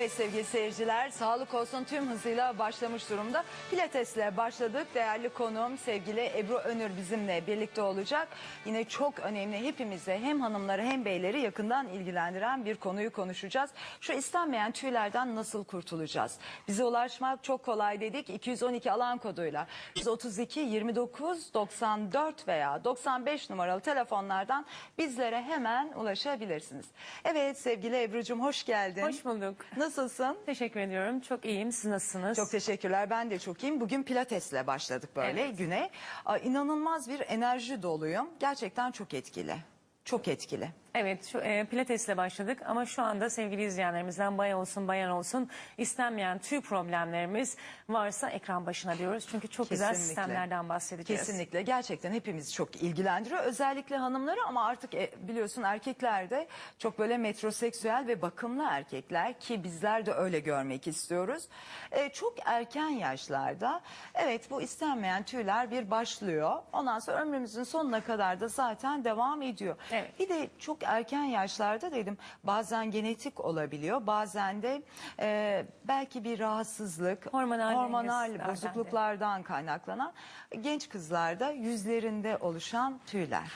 Evet sevgili seyirciler, sağlık olsun tüm hızıyla başlamış durumda. Pilatesle başladık. Değerli konuğum sevgili Ebru Önür bizimle birlikte olacak. Yine çok önemli hepimize hem hanımları hem beyleri yakından ilgilendiren bir konuyu konuşacağız. Şu istenmeyen tüylerden nasıl kurtulacağız? Bize ulaşmak çok kolay dedik. 212 alan koduyla 132 29 94 veya 95 numaralı telefonlardan bizlere hemen ulaşabilirsiniz. Evet sevgili Ebru'cum hoş geldin. Hoş bulduk. Nasılsın? Teşekkür ediyorum. Çok iyiyim. Siz nasılsınız? Çok teşekkürler. Ben de çok iyiyim. Bugün pilatesle başladık böyle Evet. güne. Aa, İnanılmaz bir enerji doluyum. Gerçekten çok etkili. Çok etkili. Evet, şu e, pilatesle başladık ama şu anda sevgili izleyenlerimizden bayan olsun bayan olsun istenmeyen tüy problemlerimiz varsa ekran başına diyoruz. Çünkü çok güzel Kesinlikle. sistemlerden bahsedeceğiz. Kesinlikle gerçekten hepimizi çok ilgilendiriyor. Özellikle hanımları ama artık e, biliyorsun erkekler de çok böyle metroseksüel ve bakımlı erkekler ki bizler de öyle görmek istiyoruz. E, çok erken yaşlarda evet bu istenmeyen tüyler bir başlıyor. Ondan sonra ömrümüzün sonuna kadar da zaten devam ediyor. Evet. Bir de çok erken yaşlarda dedim bazen genetik olabiliyor bazen de e, belki bir rahatsızlık Hormonal hormonal dengesizlerden de. bozukluklardan kaynaklanan genç kızlarda yüzlerinde oluşan tüyler.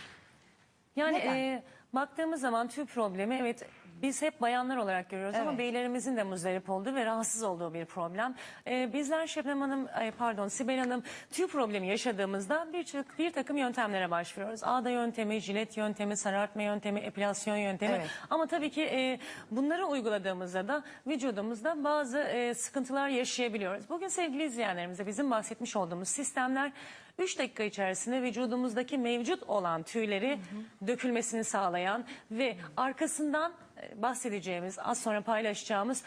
Yani Neden? e, baktığımız zaman tüy problemi evet biz hep bayanlar olarak görüyoruz ama Evet. beylerimizin de muzdarip olduğu ve rahatsız olduğu bir problem. E, bizler Şebnem Hanım, ay, pardon Sibel Hanım tüy problemi yaşadığımızda bir, bir takım yöntemlere başvuruyoruz. Ağda yöntemi, jilet yöntemi, sarartma yöntemi, epilasyon yöntemi. Evet. Ama tabii ki e, bunları uyguladığımızda da vücudumuzda bazı e, sıkıntılar yaşayabiliyoruz. Bugün sevgili izleyenlerimize bizim bahsetmiş olduğumuz sistemler 3 dakika içerisinde vücudumuzdaki mevcut olan tüyleri dökülmesini sağlayan ve arkasından bahsedeceğimiz az sonra paylaşacağımız